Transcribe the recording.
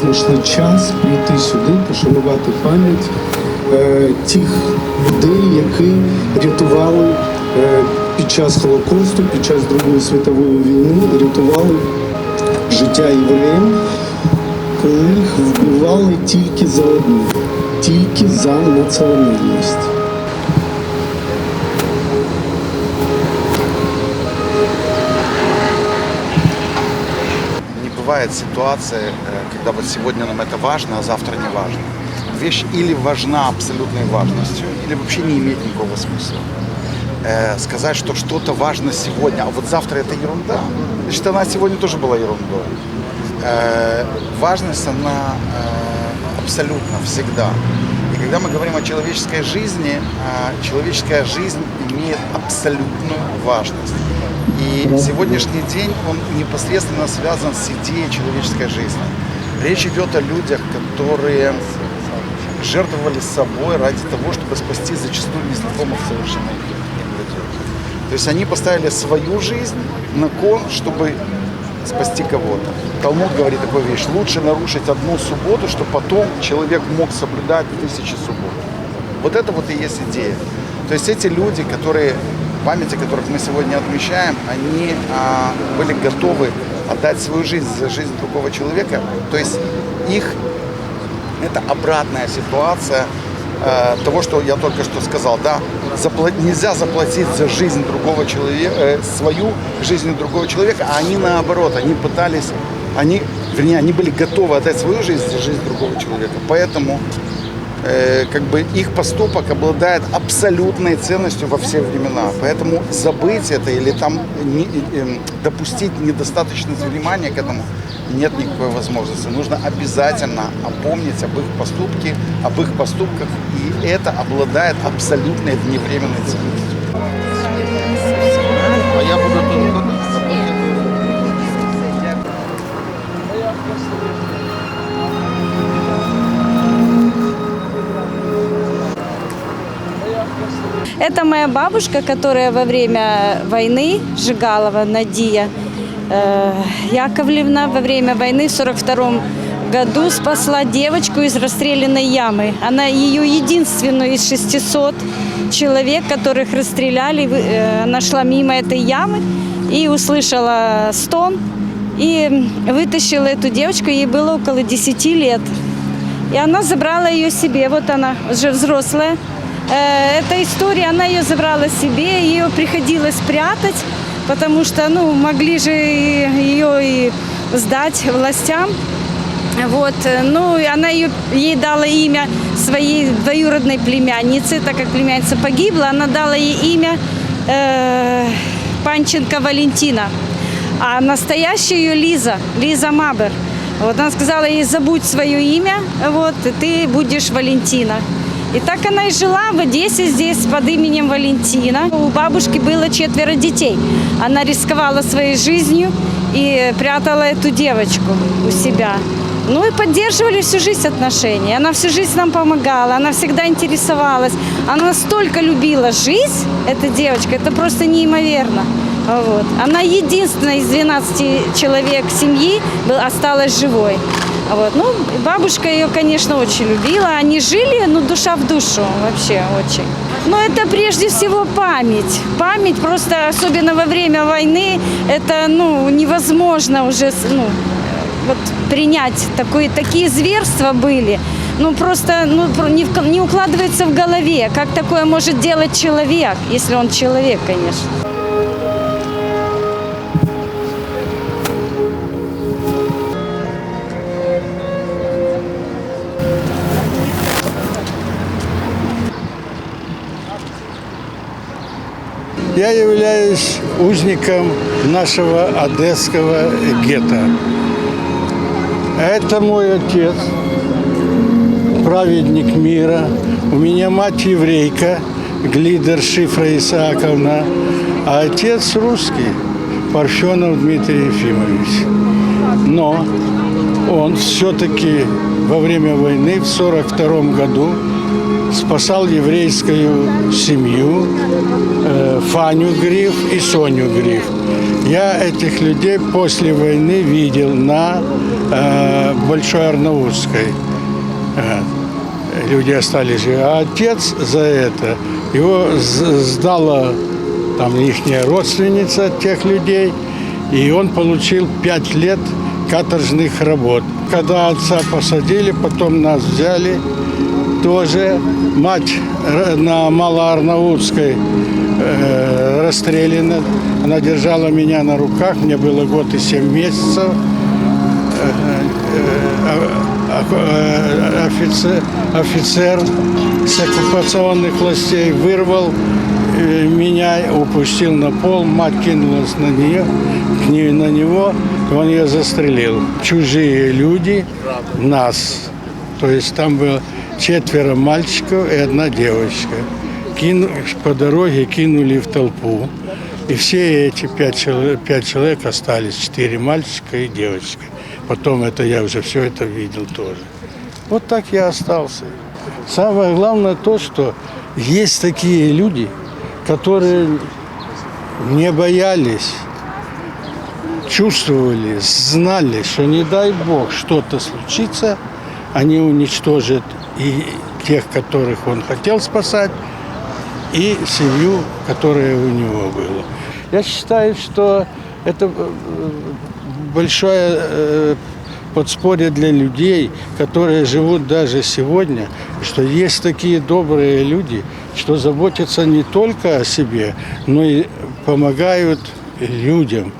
знайшли час прийти сюди, пошанувати пам'ять е, тих людей, які рятували е, під час Холокосту, під час Другої світової війни, рятували життя євреям, коли їх вбивали тільки за одне, тільки за національність. Бывает ситуации, э, когда вот сегодня нам это важно, а завтра не важно. Вещь или важна абсолютной важностью, или вообще не имеет никакого смысла. Э, сказать, что что-то важно сегодня, а вот завтра это ерунда, значит, она сегодня тоже была ерундой. Э, важность, она абсолютно всегда. И когда мы говорим о человеческой жизни, человеческая жизнь имеет абсолютную важность. И сегодняшний день, он непосредственно связан с идеей человеческой жизни. Речь идет о людях, которые жертвовали собой ради того, чтобы спасти зачастую незнакомых совершенно. То есть они поставили свою жизнь на кон, чтобы спасти кого-то. Талмуд говорит такую вещь. Лучше нарушить одну субботу, чтобы потом человек мог соблюдать тысячи суббот. Вот это вот и есть идея. То есть эти люди, которые, памяти которых мы сегодня отмечаем, они а, были готовы отдать свою жизнь за жизнь другого человека. То есть их это обратная ситуация э, того, что я только что сказал. Да, запла- нельзя заплатить за жизнь другого человека, э, свою жизнь другого человека, а они наоборот, они пытались, они, вернее, они были готовы отдать свою жизнь за жизнь другого человека. Поэтому э, как бы их поступок обладает абсолютной ценностью во все времена. Поэтому забыть это или там не- э, допустить недостаточность внимания к этому нет никакой возможности. Нужно обязательно опомнить об их поступке, об их поступках, и это обладает абсолютной вневременной ценностью. А я буду Это моя бабушка, которая во время войны, Жигалова Надия э, Яковлевна, во время войны в 42 году спасла девочку из расстрелянной ямы. Она ее единственную из 600 человек, которых расстреляли, э, она шла мимо этой ямы и услышала стон, и вытащила эту девочку, ей было около 10 лет. И она забрала ее себе. Вот она, уже взрослая. Э, Эта история, она ее забрала себе, ее приходилось прятать, потому что, ну, могли же ее и сдать властям. Вот, ну, она ее, ей дала имя своей двоюродной племянницы, так как племянница погибла, она дала ей имя э, Панченко Валентина. А настоящая ее Лиза, Лиза Мабер. Вот она сказала ей, забудь свое имя, вот, и ты будешь Валентина. И так она и жила в Одессе здесь под именем Валентина. У бабушки было четверо детей. Она рисковала своей жизнью и прятала эту девочку у себя. Ну и поддерживали всю жизнь отношения. Она всю жизнь нам помогала, она всегда интересовалась. Она настолько любила жизнь, эта девочка, это просто неимоверно. Вот. Она единственная из 12 человек семьи осталась живой. Вот. Ну, бабушка ее, конечно, очень любила. Они жили, ну, душа в душу вообще очень. Но это прежде всего память. Память просто, особенно во время войны, это, ну, невозможно уже, ну, вот принять такое, такие зверства были. Ну просто ну, не, не укладывается в голове, как такое может делать человек, если он человек, конечно. Я являюсь узником нашего одесского гетто. Это мой отец, праведник мира. У меня мать еврейка, Глидер Шифра Исааковна, а отец русский, Парфенов Дмитрий Ефимович. Но он все-таки во время войны в 1942 году спасал еврейскую семью, э, Фаню Гриф и Соню Гриф. Я этих людей после войны видел на э, Большой Арнаутской. Э, Люди остались живы. А отец за это, его сдала там их родственница тех людей, и он получил пять лет каторжных работ. Когда отца посадили, потом нас взяли, тоже мать на Малоарнаутской э, расстреляна. Она держала меня на руках, мне было год и семь месяцев. Э, э, Офицер, офицер с оккупационных властей вырвал э, меня, упустил на пол, мать кинулась на нее, к ней на него, он ее застрелил. Чужие люди нас, то есть там было четверо мальчиков и одна девочка. Кину, по дороге кинули в толпу. И все эти пять человек, пять человек остались, четыре мальчика и девочка. Потом это я уже все это видел тоже. Вот так я остался. Самое главное то, что есть такие люди, которые не боялись, чувствовали, знали, что не дай Бог что-то случится, они уничтожат и тех, которых он хотел спасать, и семью, которая у него была. Я считаю, что это э, большое э, подспорье для людей, которые живут даже сегодня, что есть такие добрые люди, что заботятся не только о себе, но и помогают людям.